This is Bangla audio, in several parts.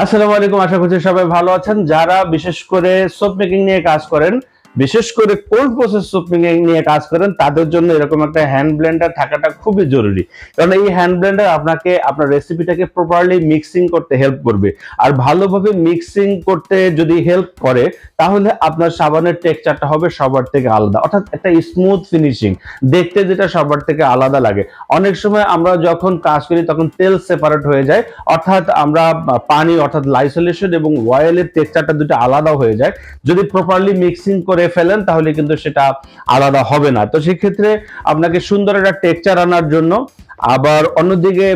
আসসালামু আলাইকুম, আশা করছি সবাই ভালো আছেন। যারা বিশেষ করে সোপ মেকিং নিয়ে কাজ করেন বিশেষ করে কোল্ড প্রসেস সোপ নিয়ে কাজ করেন, তাদের জন্য এরকম একটা হ্যান্ড ব্লেন্ডার থাকাটা খুবই জরুরি। কারণ এই হ্যান্ড ব্লেন্ডার আপনাকে, আপনার রেসিপিটাকে প্রপারলি মিক্সিং করতে হেল্প করবে। আর ভালোভাবে মিক্সিং করতে যদি হেল্প করে, তাহলে আপনার সাবানের টেক্সচারটা হবে সবার থেকে আলাদা। অর্থাৎ একটা স্মুথ ফিনিশিং দেখতে যেটা সবার থেকে আলাদা লাগে। অনেক সময় আমরা যখন কাজ করি, তখন তেল সেপারেট হয়ে যায়। অর্থাৎ আমরা পানি, অর্থাৎ লাইসোলেশন এবং অয়েলের টেক্সচারটা দুটো আলাদা হয়ে যায়। যদি প্রপারলি মিক্সিং করে ফেলেন, তাহলে কিন্তু সেটা আলাদা হবে না। তো সেক্ষেত্রে আপনাকে সুন্দর একটা টেক্সচার আনার জন্য আবার অন্যদিকে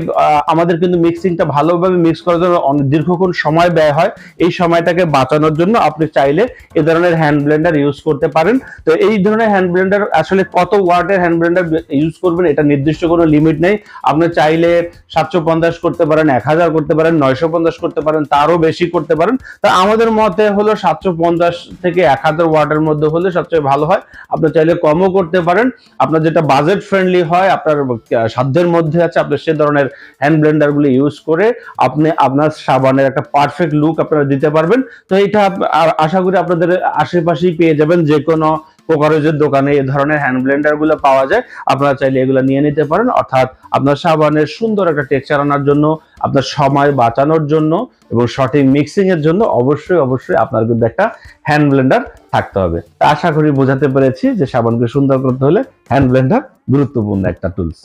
আমাদের কিন্তু মিক্সিংটা ভালোভাবে মিক্স করার জন্য দীর্ঘক্ষণ সময় ব্যয় হয়। এই সময়টাকে বাঁচানোর জন্য আপনি চাইলে এ ধরনের হ্যান্ড ব্লেন্ডার ইউজ করতে পারেন। তো এই ধরনের হ্যান্ড ব্লেন্ডার আসলে কত ওয়াটের হ্যান্ড ব্লেন্ডার ইউজ করবেন এটা নির্দিষ্ট কোনো লিমিট নেই। আপনি চাইলে সাতশো পঞ্চাশ করতে পারেন, এক হাজার করতে পারেন, নয়শো পঞ্চাশ করতে পারেন, তারও বেশি করতে পারেন। তা আমাদের মতে হলো সাতশো পঞ্চাশ থেকে এক হাজার ওয়াটের মধ্যে হলে সবচেয়ে ভালো হয়। আপনি চাইলে কমও করতে পারেন। আপনার যেটা বাজেট ফ্রেন্ডলি হয়, আপনার সাধ্যের মধ্যে আছে, আপনি সে ধরনের হ্যান্ড ব্লেন্ডারগুলো ইউজ করে আপনি আপনার সাবানের একটা পারফেক্ট লুক আপনারা দিতে পারবেন। তো এটা আশা করি আপনাদের আশেপাশেই পেয়ে যাবেন যে কোনো কোকারেজের দোকানে এই ধরনের হ্যান্ড ব্লেন্ডারগুলো পাওয়া যায়। আপনারা চাইলে এগুলো নিয়ে নিতে পারেন, অর্থাৎ আপনার সাবানের সুন্দর একটা টেক্সচার আনার জন্য, আপনার সময় বাঁচানোর জন্য এবং সঠিক মিক্সিং এর জন্য অবশ্যই অবশ্যই আপনার কিন্তু একটা হ্যান্ড ব্লেন্ডার থাকতে হবে। আশা করি বোঝাতে পেরেছি যে সাবানকে সুন্দর করতে হলে হ্যান্ড ব্লেন্ডার গুরুত্বপূর্ণ একটা টুলস